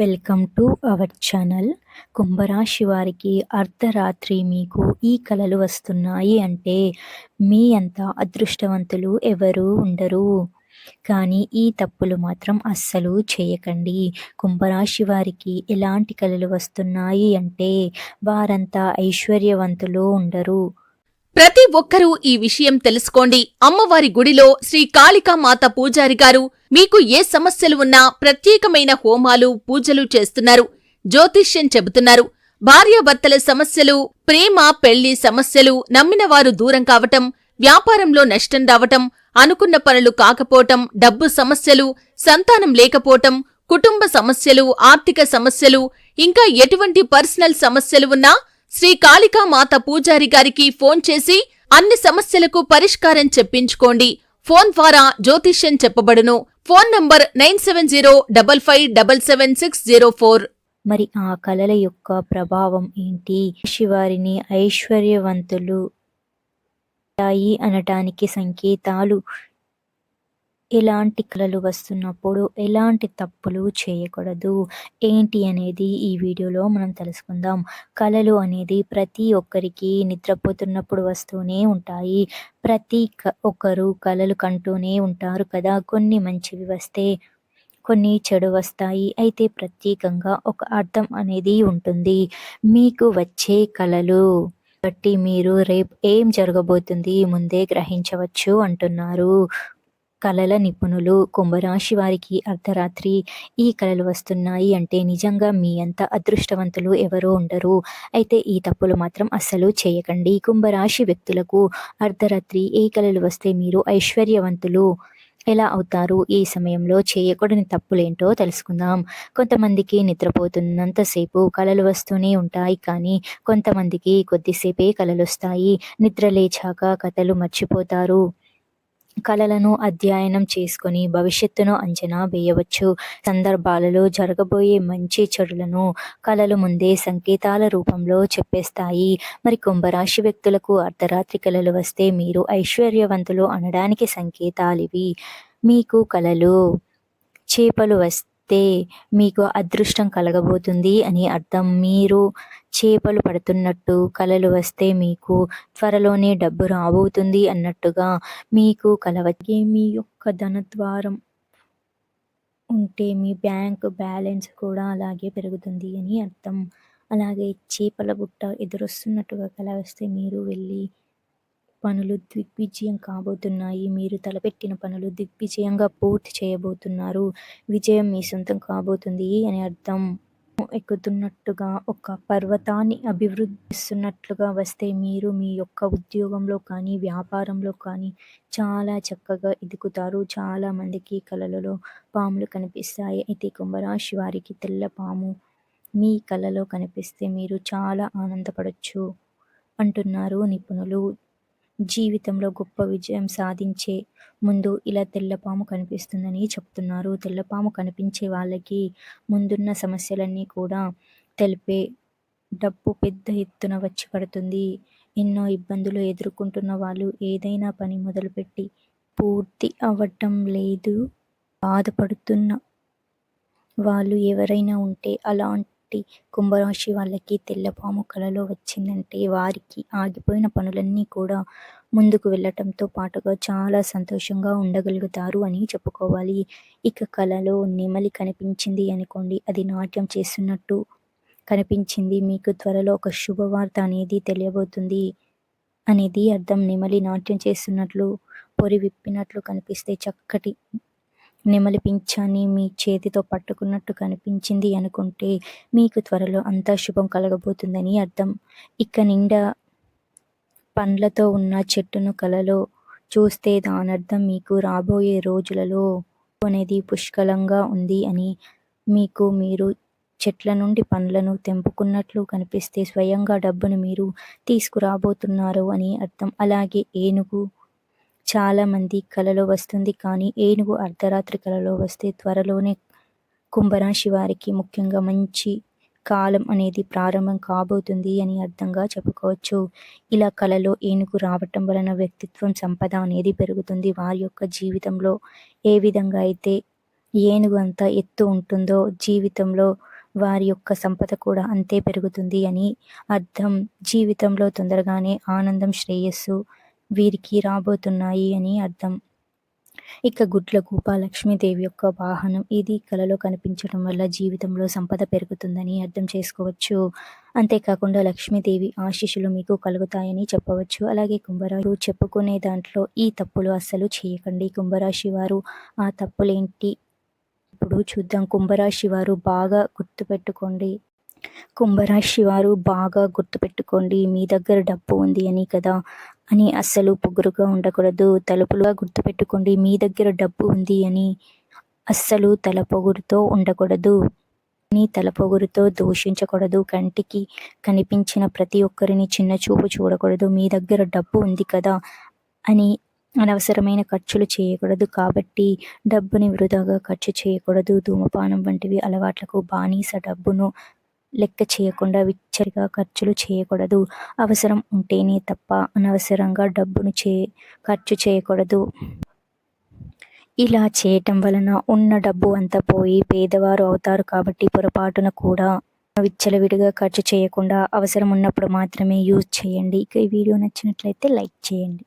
Welcome to our channel. కుంభరాశి వారికి అర్ధరాత్రి మీకు ఈ కళలు వస్తున్నాయి అంటే మీ అంత అదృష్టవంతులు ఎవరు ఉండరు. కానీ ఈ తప్పులు మాత్రం అస్సలు చేయకండి. కుంభరాశి వారికి ఎలాంటి కళలు వస్తున్నాయి అంటే వారంతా ఐశ్వర్యవంతులు ఉండరు. ప్రతి ఒక్కరూ ఈ విషయం తెలుసుకోండి. అమ్మవారి గుడిలో శ్రీ కాళికామాత పూజారి గారు మీకు ఏ సమస్యలు ఉన్నా ప్రత్యేకమైన హోమాలు పూజలు చేస్తున్నారు. జ్యోతిష్యం చెబుతున్నారు. భార్యాభర్తల సమస్యలు ప్రేమ పెళ్ళి సమస్యలు నమ్మినవారు దూరం కావటం వ్యాపారంలో నష్టం రావటం అనుకున్న పనులు కాకపోవటం డబ్బు సమస్యలు సంతానం లేకపోవటం కుటుంబ సమస్యలు ఆర్థిక సమస్యలు ఇంకా ఎటువంటి పర్సనల్ సమస్యలు ఉన్నా శ్రీ కాళికామాత పూజారి గారికి ఫోన్ చేసి అన్ని సమస్యలకు పరిష్కారం చెప్పించుకోండి. ఫోన్ ద్వారా జ్యోతిష్యం చెప్పబడును. Phone number nine seven zero double five double seven six zero four. మరి ఆ కళల యొక్క ప్రభావం ఏంటి? శివారిని ఐశ్వర్యవంతులు అయ్యాయి అనటానికి సంకేతాలు ఎలాంటి కళలు వస్తున్నప్పుడు ఎలాంటి తప్పులు చేయకూడదు? ఏంటి అనేది ఈ వీడియోలో మనం తెలుసుకుందాం. కళలు అనేది ప్రతి ఒక్కరికి నిద్రపోతున్నప్పుడు వస్తూనే ఉంటాయి. ప్రతి ఒక్కరు కళలు కంటూనే ఉంటారు కదా. కొన్ని మంచివి వస్తే కొన్ని చెడు వస్తాయి. అయితే ప్రత్యేకంగా ఒక అర్థం అనేది ఉంటుంది. మీకు వచ్చే కళలు బట్టి మీరు రేపు ఏం జరగబోతుంది ముందే గ్రహించవచ్చు అంటున్నారు. కళల నిపుణులు కుంభరాశి వారికి అర్ధరాత్రి ఈ కళలు వస్తున్నాయి అంటే నిజంగా మీ అంత అదృష్టవంతులు ఎవరో ఉండరు. అయితే ఈ తప్పులు మాత్రం అస్సలు చేయకండి. కుంభరాశి వ్యక్తులకు అర్ధరాత్రి ఏ కళలు వస్తే మీరు ఐశ్వర్యవంతులు ఎలా అవుతారు? ఈ సమయంలో చేయకూడని తప్పులేంటో తెలుసుకుందాం. కొంతమందికి నిద్రపోతున్నంతసేపు కళలు వస్తూనే ఉంటాయి కానీ కొంతమందికి కొద్దిసేపే కళలు వస్తాయి నిద్ర లేచాక కథలు మర్చిపోతారు. కళలను అధ్యయనం చేసుకొని భవిష్యత్తును అంచనా వేయవచ్చు. సందర్భాలలో జరగబోయే మంచి చెడులను కళలు ముందే సంకేతాల రూపంలో చెప్పేస్తాయి. మరి కుంభరాశి వ్యక్తులకు అర్ధరాత్రి కళలు వస్తే మీరు ఐశ్వర్యవంతులు అనడానికి సంకేతాలు ఇవి. మీకు కళలు చేపలు వస్తే వస్తే మీకు అదృష్టం కలగబోతుంది అని అర్థం. మీరు చేపలు పడుతున్నట్టు కలలు వస్తే మీకు త్వరలోనే డబ్బు రాబోతుంది అన్నట్టుగా మీకు కలవచ్చే మీ యొక్క ధనద్వారం ఉంటే మీ బ్యాంక్ బ్యాలెన్స్ కూడా అలాగే పెరుగుతుంది అని అర్థం. అలాగే చేపల బుట్ట ఎదురొస్తున్నట్టుగా కల వస్తే మీరు వెళ్ళి పనులు దిగ్విజయం కాబోతున్నాయి. మీరు తలపెట్టిన పనులు దిగ్విజయంగా పూర్తి చేయబోతున్నారు. విజయం మీ సొంతం కాబోతుంది అని అర్థం. ఎక్కుతున్నట్టుగా ఒక పర్వతాన్ని అభివృద్ధిస్తున్నట్లుగా వస్తే మీరు మీ యొక్క ఉద్యోగంలో కానీ వ్యాపారంలో కానీ చాలా చక్కగా ఎదుగుతారు. చాలా మందికి కళలలో పాములు కనిపిస్తాయి. అయితే కుంభరాశి వారికి తెల్ల పాము మీ కళలో కనిపిస్తే మీరు చాలా ఆనందపడచ్చు అంటున్నారు నిపుణులు. జీవితంలో గొప్ప విజయం సాధించే ముందు ఇలా తెల్లపాము కనిపిస్తుందని చెప్తున్నారు. తెల్లపాము కనిపించే వాళ్ళకి ముందున్న సమస్యలన్నీ కూడా తెలిపే డబ్బు పెద్ద ఎత్తున వచ్చి పడుతుంది. ఎన్నో ఇబ్బందులు ఎదుర్కొంటున్న వాళ్ళు ఏదైనా పని మొదలుపెట్టి పూర్తి అవ్వటం లేదు. బాధపడుతున్న వాళ్ళు ఎవరైనా ఉంటే అలాంటి కాబట్టి కుంభరాశి వాళ్ళకి తెల్లపాము కళలో వచ్చిందంటే వారికి ఆగిపోయిన పనులన్నీ కూడా ముందుకు వెళ్ళటంతో పాటుగా చాలా సంతోషంగా ఉండగలుగుతారు అని చెప్పుకోవాలి. ఇక కళలో నెమలి కనిపించింది అనుకోండి అది నాట్యం చేస్తున్నట్టు కనిపించింది. మీకు త్వరలో ఒక శుభవార్త అనేది తెలియబోతుంది అనేది అర్థం. నెమలి నాట్యం చేస్తున్నట్లు పొరి విప్పినట్లు కనిపిస్తే చక్కటి నెమలి పింఛాన్ని మీ చేతితో పట్టుకున్నట్టు కనిపించింది అనుకుంటే మీకు త్వరలో అంతా శుభం కలగబోతుందని అర్థం. ఇక నిండా పండ్లతో ఉన్న చెట్టును కలలో చూస్తే దాని అర్థం మీకు రాబోయే రోజులలో అనేది పుష్కలంగా ఉంది అని మీకు మీరు చెట్ల నుండి పండ్లను తెంపుకున్నట్లు కనిపిస్తే స్వయంగా డబ్బును మీరు తీసుకురాబోతున్నారు అని అర్థం. అలాగే ఏనుగు చాలామంది కలలో వస్తుంది. కానీ ఏనుగు అర్ధరాత్రి కలలో వస్తే త్వరలోనే కుంభరాశి వారికి ముఖ్యంగా మంచి కాలం అనేది ప్రారంభం కాబోతుంది అని అర్థంగా చెప్పుకోవచ్చు. ఇలా కళలో ఏనుగు రావటం వలన వ్యక్తిత్వం సంపద అనేది పెరుగుతుంది. వారి యొక్క జీవితంలో ఏ విధంగా అయితే ఏనుగు అంత ఎత్తు ఉంటుందో జీవితంలో వారి యొక్క సంపద కూడా అంతే పెరుగుతుంది అని అర్థం. జీవితంలో తొందరగానే ఆనందం శ్రేయస్సు వీరికి రాబోతున్నాయి అని అర్థం. ఇక గుడ్లగూప లక్ష్మీదేవి యొక్క వాహనం ఇది కలలో కనిపించడం వల్ల జీవితంలో సంపద పెరుగుతుందని అర్థం చేసుకోవచ్చు. అంతేకాకుండా లక్ష్మీదేవి ఆశీస్సులు మీకు కలుగుతాయని చెప్పవచ్చు. అలాగే కుంభరాశి చెప్పుకునే దాంట్లో ఈ తప్పులు అస్సలు చేయకండి. కుంభరాశి వారు ఆ తప్పులేంటి? ఇప్పుడు చూద్దాం. కుంభరాశి వారు బాగా గుర్తుపెట్టుకోండి. కుంభరాశి వారు బాగా గుర్తుపెట్టుకోండి మీ దగ్గర డబ్బు ఉంది అని కదా అని అస్సలు పొగురుగా ఉండకూడదు. తలుపులుగా గుర్తుపెట్టుకోండి మీ దగ్గర డబ్బు ఉంది అని అస్సలు తల పొగురుతో ఉండకూడదు. అని తల పొగురుతో దూషించకూడదు. కంటికి కనిపించిన ప్రతి ఒక్కరిని చిన్న చూపు చూడకూడదు. మీ దగ్గర డబ్బు ఉంది కదా అని అనవసరమైన ఖర్చులు చేయకూడదు. కాబట్టి డబ్బుని వృధాగా ఖర్చు చేయకూడదు. ధూమపానం వంటివి అలవాట్లకు బానిస డబ్బును లెక్క చేయకుండా విచ్చరిగా ఖర్చులు చేయకూడదు. అవసరం ఉంటేనే తప్ప అనవసరంగా డబ్బును చే ఖర్చు చేయకూడదు. ఇలా చేయటం వలన ఉన్న డబ్బు అంతా పోయి పేదవారు అవుతారు కాబట్టి పొరపాటున కూడా విచ్చలవిడిగా ఖర్చు చేయకుండా అవసరం ఉన్నప్పుడు మాత్రమే యూజ్ చేయండి. ఇక ఈ వీడియో నచ్చినట్లయితే లైక్ చేయండి.